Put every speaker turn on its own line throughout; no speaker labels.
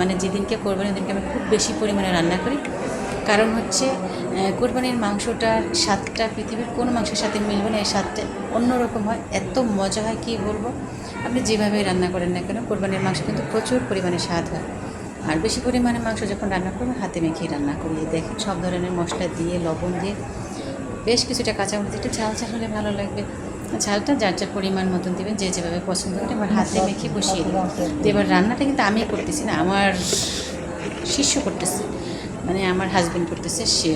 মানে যেদিনকে কোরবানির দিনকে আমি খুব বেশি পরিমাণে রান্না করি। কারণ হচ্ছে কোরবানির মাংসটার স্বাদটা, পৃথিবীর কোনো মাংসের সাথে মিলবে না, এই স্বাদটা অন্যরকম হয়। এত মজা হয়, কী বলব? আপনি যেভাবে রান্না করেন না কেন, কোরবানির মাংস কিন্তু প্রচুর পরিমাণে স্বাদ হয়। আর বেশি পরিমাণে মাংস যখন রান্না করব, হাতে মেখে রান্না করি। দেখেন, সব ধরনের মশলা দিয়ে, লবণ দিয়ে, বেশ কিছুটা কাঁচামরিচ, একটু ঝাল ঝাল হলে ভালো লাগবে। ঝালটা যার যার পরিমাণ মতন দেবেন, যে যেভাবে পছন্দ করে এবার হাতে মেখে বসিয়ে দেবেন। তো এবার রান্নাটা কিন্তু আমি করতেছি না, আমার শিষ্য করতেছে মানে আমার হাজবেন্ড করতেছে, সে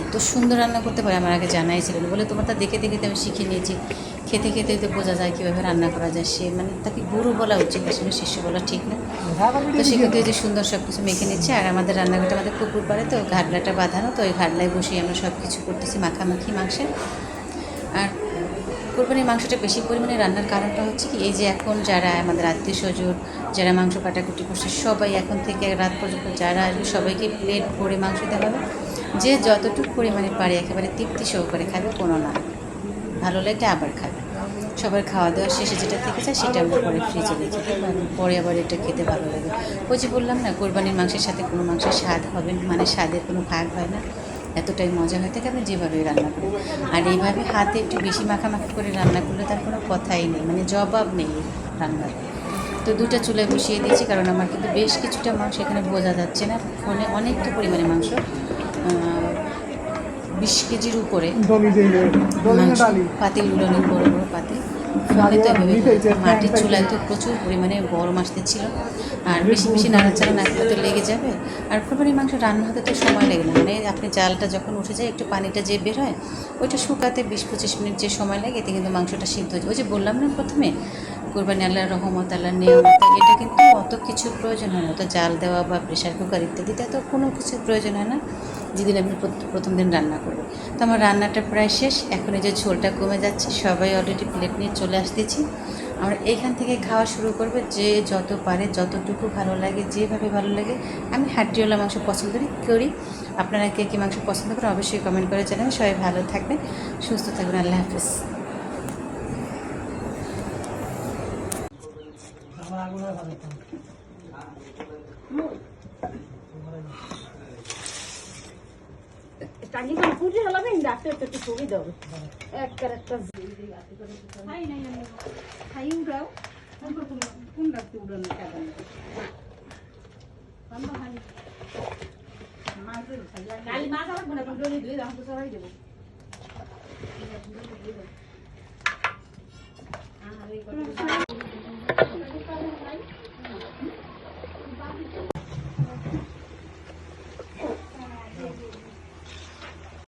এত সুন্দর রান্না করতে পারে, আমার আগে জানাই ছিল। বলে তোমারটা দেখে দেখে আমি শিখে নিয়েছি, খেতে খেতে তো বোঝা যায় কীভাবে রান্না করা যায়। সে মানে তাকে গুরু বলা উচিত, আসলে শিষ্য বলা ঠিক না। তো সে কিন্তু এই যে সুন্দর সব কিছু মেখে নিচ্ছে, আর আমাদের রান্নাঘরটা আমাদের পুকুর পাড়ে, তো ঘাটলাটা বাঁধানো, তো ওই ঘাটলায় বসে আমরা সব কিছু করতেছি, মাখামাখি, মাংসের। আর কোরবানির মাংসটা বেশি পরিমাণে রান্নার কারণটা হচ্ছে কি, এই যে এখন যারা আমাদের আত্মীয় স্বজন, যারা মাংস কাটাকুটি করছে, সবাই এখন থেকে রাত পর্যন্ত যারা আসবে, সবাইকে প্লেট ভরে মাংস দেওয়া হবে। যে যতটুকু পরিমাণে পারে একেবারে তৃপ্তি সহকারে খাবে, কোনো না। ভালো লাগে আবার খাবে। সবার খাওয়া দাওয়া শেষে যেটা থেকে যায়, সেটা আমরা পরে ফ্রিজে রেখে দিই পরে আবার এটা খেতে ভালো লাগে ওই যে বললাম না, কোরবানির মাংসের সাথে কোনো মাংসের স্বাদ হবে মানে স্বাদের কোনো ভাগ হয় না। এতটাই মজা হয়ে থাকে আপনি যেভাবে রান্না করেন আর এইভাবে হাতে একটু বেশি মাখামাখি করে রান্না করলে তার কোনো কথাই নেই মানে জবাব নেই রান্নার। তো দুটো চুলায় বসিয়ে দিয়েছি কারণ আমার কিন্তু বেশ কিছুটা মাংস এখানে বোঝা যাচ্ছে না। ফোনে অনেকটা পরিমাণে মাংস বিশ কেজির উপরে পাতিলগুলো অনেক বড় বড় পাতিল। ফলে তো এভাবে মাটির চুলায় তো প্রচুর পরিমাণে গরম আসতে ছিল আর বেশি বেশি নাড়াচাড়া না করলে তো লেগে যাবে। আর কোরবানির মাংস রান্না হতে তো সময় লাগে না। মানে আপনি চালটা যখন উঠে যায় একটু পানিটা যে বের হয় ওইটা শুকাতে বিশ পঁচিশ মিনিট যে সময় লাগে এতে কিন্তু মাংসটা সিদ্ধ হয়ে যায়। ওই যে বললাম না প্রথমে কোরবানি আল্লাহর রহমত, আল্লাহর নিয়মত এটা কিন্তু অত কিছু প্রয়োজন হয় না। অত জাল দেওয়া বা প্রেশার কুকার ইত্যাদিতে তো কোনো কিছুর প্রয়োজন হয় না। যেদিন আমি প্রথ- প্রথম দিন রান্না করব। তো আমার রান্নাটা প্রায় শেষ, এখন এই যে ঝোলটা কমে যাচ্ছে, সবাই অলরেডি প্লেট নিয়ে চলে আসতেছি। আমরা এইখান থেকে খাওয়া শুরু করবে, যে যত পারে, যতটুকু ভালো লাগে, যেভাবে ভালো লাগে, আমি হাড্ডিওয়ালা মাংস পছন্দ করি করি। আপনারা কে কী মাংস পছন্দ করেন, অবশ্যই কমেন্ট করে জানাবেন। সবাই ভালো থাকবেন, সুস্থ থাকবেন, আল্লাহ হাফিজ।
টাঙ্গি করে পুজো হলাবে ডাক্তার তো একটু সুবিধা হবে একটা একটা খাই উড়াও কোন ডাক্তার উড়ানো কেমন কালি মাছ আমার না ডলি দুই দাম তো সবাই দেবো